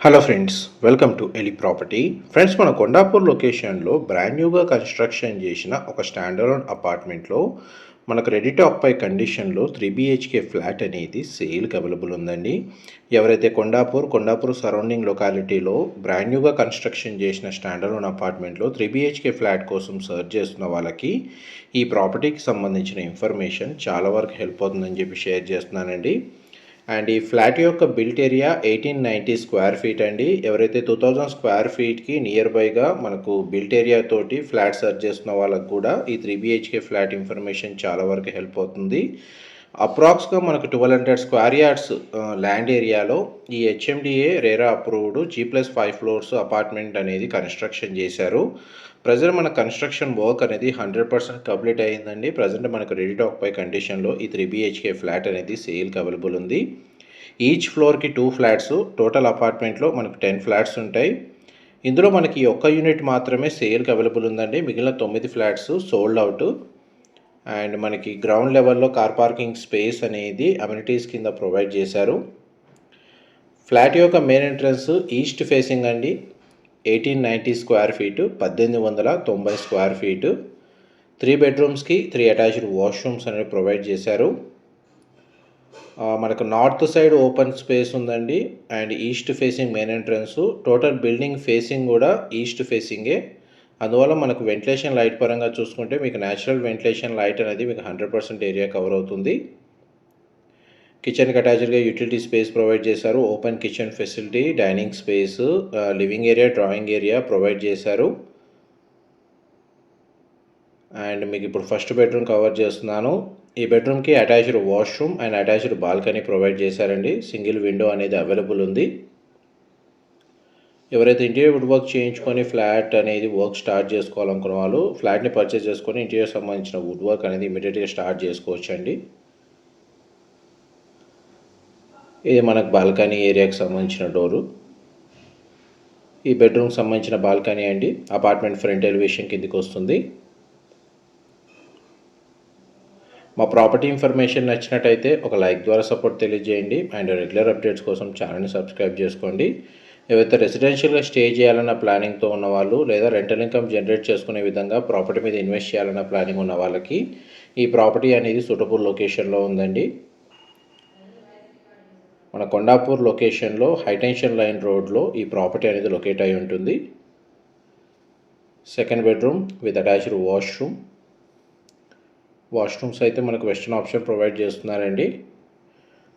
Hello friends welcome to ఎలి property friends మన కొండాపూర్ లొకేషన్లో బ్రాండ్ న్యూగా కన్స్ట్రక్షన్ చేసిన ఒక స్టాండర్డ్ అపార్ట్మెంట్లో మనకు రెడీ ఆక్పై కండిషన్లో త్రీ బిహెచ్కే ఫ్లాట్ అనేది సేల్కి అవైలబుల్ ఉందండి. ఎవరైతే కొండాపూర్ కొండాపూర్ సరౌండింగ్ లొకాలిటీలో బ్రాండ్ న్యూగా కన్స్ట్రక్షన్ చేసిన స్టాండర్డ్ అపార్ట్మెంట్లో త్రీ బిహెచ్కే ఫ్లాట్ కోసం సర్చ్ చేస్తున్న వాళ్ళకి ఈ ప్రాపర్టీకి సంబంధించిన ఇన్ఫర్మేషన్ చాలా వరకు హెల్ప్ అవుతుందని చెప్పి షేర్ చేస్తున్నానండి. అండ్ ఈ ఫ్లాట్ యొక్క built area eighteen ninety square feet అండి. ఎవరైతే టూ థౌజండ్ స్క్వేర్ ఫీట్కి నియర్ బైగా మనకు బిల్ట్ ఏరియా తోటి ఫ్లాట్ సర్చ్ చేస్తున్న వాళ్ళకు కూడా ఈ త్రీ బిహెచ్కే ఫ్లాట్ ఇన్ఫర్మేషన్ చాలా వరకు హెల్ప్ అవుతుంది. అప్రాక్స్గా మనకు twelve hundred square yards land ఏరియాలో ఈ HMDA RERA approved G plus five floors apartment అనేది కన్స్ట్రక్షన్ చేశారు. ప్రజెంట్ మన కన్స్ట్రక్షన్ వర్క్ అనేది హండ్రెడ్ పర్సెంట్ కంప్లీట్ అయ్యిందండి. ప్రజెంట్ మనకు రెడీ టాక్ పై కండిషన్లో ఈ త్రీ బిహెచ్కే ఫ్లాట్ అనేది సేల్కి అవైలబుల్ ఉంది. ఈచ్ ఫ్లోర్కి టూ ఫ్లాట్స్ టోటల్ అపార్ట్మెంట్లో మనకు టెన్ ఫ్లాట్స్ ఉంటాయి. ఇందులో మనకి ఒక్క యూనిట్ మాత్రమే సేల్కి అవైలబుల్ ఉందండి. మిగిలిన తొమ్మిది ఫ్లాట్స్ సోల్డ్ అవుట్. అండ్ మనకి గ్రౌండ్ లెవెల్లో కార్ పార్కింగ్ స్పేస్ అనేది అమ్యూనిటీస్ కింద ప్రొవైడ్ చేశారు. ఫ్లాట్ యొక్క మెయిన్ ఎంట్రన్స్ ఈస్ట్ ఫేసింగ్ అండి. ఎయిటీన్ నైంటీ స్క్వేర్ ఫీటు పద్దెనిమిది వందల తొంభై స్క్వేర్ ఫీటు. త్రీ బెడ్రూమ్స్కి త్రీ అటాచ్డ్ వాష్రూమ్స్ అనేవి ప్రొవైడ్ చేశారు. మనకు నార్త్ సైడ్ ఓపెన్ స్పేస్ ఉందండి. And east facing main entrance total building facing కూడా ఈస్ట్ ఫేసింగే. అందువల్ల మనకు వెంటిలేషన్ లైట్ పరంగా చూసుకుంటే మీకు న్యాచురల్ వెంటిలేషన్ లైట్ అనేది మీకు హండ్రెడ్ పర్సెంట్ ఏరియా కవర్ అవుతుంది. కిచెన్కి అటాచ్డ్గా యూటిలిటీ స్పేస్ ప్రొవైడ్ చేశారు. Open kitchen facility dining space living area drawing area provide చేశారు. అండ్ మీకు ఇప్పుడు ఫస్ట్ బెడ్రూమ్ కవర్ చేస్తున్నాను. ఈ బెడ్రూమ్కి attached washroom and attached balcony provide చేశారండి. సింగిల్ విండో అనేది అవైలబుల్ ఉంది. ఎవరైతే ఇంటీరియర్ వుడ్ వర్క్ చేయించుకొని ఫ్లాట్ అనేది వర్క్ స్టార్ట్ చేసుకోవాలనుకున్న వాళ్ళు ఫ్లాట్ని పర్చేస్ చేసుకొని ఇంటీరియర్ సంబంధించిన వుడ్ వర్క్ అనేది ఇమీడియట్గా స్టార్ట్ చేసుకోవచ్చు అండి ఇది మనకు బాల్కనీ ఏరియాకి సంబంధించిన డోరు. ఈ బెడ్రూమ్కి సంబంధించిన బాల్కనీ అండి. అపార్ట్మెంట్ ఫ్రంట్ ఎలివేషన్ కిందికి వస్తుంది. మా ప్రాపర్టీ ఇన్ఫర్మేషన్ నచ్చినట్టయితే ఒక లైక్ ద్వారా సపోర్ట్ తెలియజేయండి. అండ్ రెగ్యులర్ అప్డేట్స్ కోసం ఛానల్ని సబ్స్క్రైబ్ చేసుకోండి. ఏవైతే రెసిడెన్షియల్గా స్టే చేయాలన్న ప్లానింగ్తో ఉన్న వాళ్ళు లేదా రెంటల్ ఇన్కమ్ జనరేట్ చేసుకునే విధంగా ప్రాపర్టీ మీద ఇన్వెస్ట్ చేయాలన్న ప్లానింగ్ ఉన్న వాళ్ళకి ఈ ప్రాపర్టీ అనేది సూటబుల్ లొకేషన్లో ఉందండి. మన కొండాపూర్ లొకేషన్లో హైటెన్షన్ లైన్ రోడ్లో ఈ ప్రాపర్టీ అనేది లొకేట్ అయి ఉంటుంది. Second bedroom with attached washroom. Washrooms అయితే మనకు వెస్టర్న్ ఆప్షన్ ప్రొవైడ్ చేస్తున్నారండి.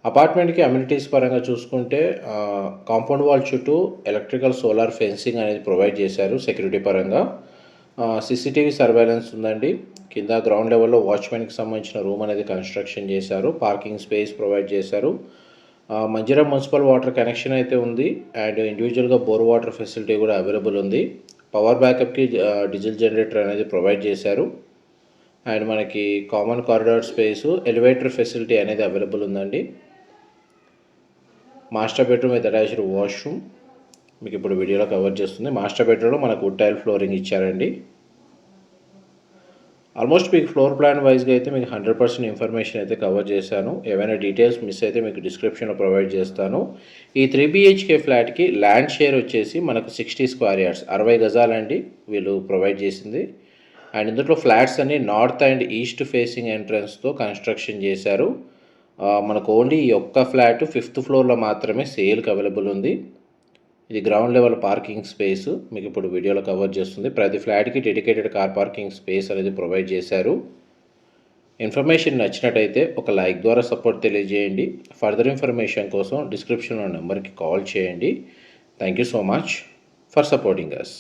అపార్ట్మెంట్కి అమ్యూనిటీస్ పరంగా చూసుకుంటే కాంపౌండ్ వాల్ చుట్టూ ఎలక్ట్రికల్ సోలార్ ఫెన్సింగ్ అనేది ప్రొవైడ్ చేశారు సెక్యూరిటీ పరంగా. సీసీటీవీ సర్వైలెన్స్ ఉందండి. కింద గ్రౌండ్ లెవెల్లో వాచ్మెన్కి సంబంధించిన రూమ్ అనేది కన్స్ట్రక్షన్ చేశారు. పార్కింగ్ స్పేస్ ప్రొవైడ్ చేశారు. మంజీరా మున్సిపల్ వాటర్ కనెక్షన్ అయితే ఉంది. అండ్ ఇండివిజువల్గా బోర్ వాటర్ ఫెసిలిటీ కూడా అవైలబుల్ ఉంది. పవర్ బ్యాకప్కి డీజిల్ జనరేటర్ అనేది ప్రొవైడ్ చేశారు. అండ్ మనకి common corridor space elevator facility అనేది అవైలబుల్ ఉందండి. Master bedroom with attached washroom మీకు ఇప్పుడు వీడియోలో కవర్ చేస్తుంది. మాస్టర్ బెడ్రూమ్లో మనకు వుడ్ టైల్ ఫ్లోరింగ్ ఇచ్చారండి. ఆల్మోస్ట్ మీకు ఫ్లోర్ ప్లాన్ వైజ్గా అయితే మీకు హండ్రెడ్ పర్సెంట్ ఇన్ఫర్మేషన్ అయితే కవర్ చేశాను. ఏవైనా డీటెయిల్స్ మిస్ అయితే మీకు డిస్క్రిప్షన్లో ప్రొవైడ్ చేస్తాను. ఈ త్రీ బీహెచ్కే ఫ్లాట్కి ల్యాండ్ షేర్ వచ్చేసి మనకు సిక్స్టీ స్క్వేర్ యార్డ్స్ అరవై గజాలండి వీళ్ళు ప్రొవైడ్ చేసింది. అండ్ ఇందులో ఫ్లాట్స్ అన్ని నార్త్ అండ్ ఈస్ట్ ఫేసింగ్ ఎంట్రన్స్తో కన్స్ట్రక్షన్ చేశారు. మనకు ఓన్లీ ఈ ఒక్క ఫ్లాట్ ఫిఫ్త్ ఫ్లోర్లో మాత్రమే సేల్కి అవైలబుల్ ఉంది. ఇది గ్రౌండ్ లెవెల్ పార్కింగ్ స్పేస్. మీకు ఇప్పుడు వీడియోలో కవర్ చేస్తుంది. ప్రతి ఫ్లాట్కి డెడికేటెడ్ కార్ పార్కింగ్ స్పేస్ అనేది ప్రొవైడ్ చేశారు. ఇన్ఫర్మేషన్ నచ్చినట్టయితే ఒక లైక్ ద్వారా సపోర్ట్ తెలియజేయండి. ఫర్దర్ ఇన్ఫర్మేషన్ కోసం డిస్క్రిప్షన్లో నెంబర్కి కాల్ చేయండి. Thank you so much for supporting us